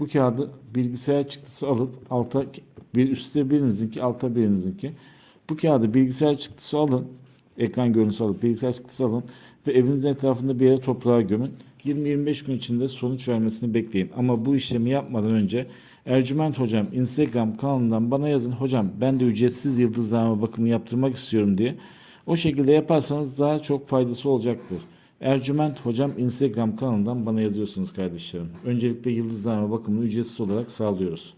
bu kağıdı bilgisayar çıktısı alıp alta bir üstte birinizinki alta birinizinki. Bu kağıdı bilgisayar çıktısı alın. Ekran görüntüsü alıp bilgisayar çıktısı alın ve evinizin etrafında bir yere toprağa gömün. 20-25 gün içinde sonuç vermesini bekleyin. Ama bu işlemi yapmadan önce Ercüment Hocam Instagram kanalından bana yazın. Hocam ben de ücretsiz yıldızlama bakımı yaptırmak istiyorum diye. O şekilde yaparsanız daha çok faydası olacaktır. Ercüment Hocam Instagram kanalından bana yazıyorsunuz kardeşlerim. Öncelikle yıldızlama bakımını ücretsiz olarak sağlıyoruz.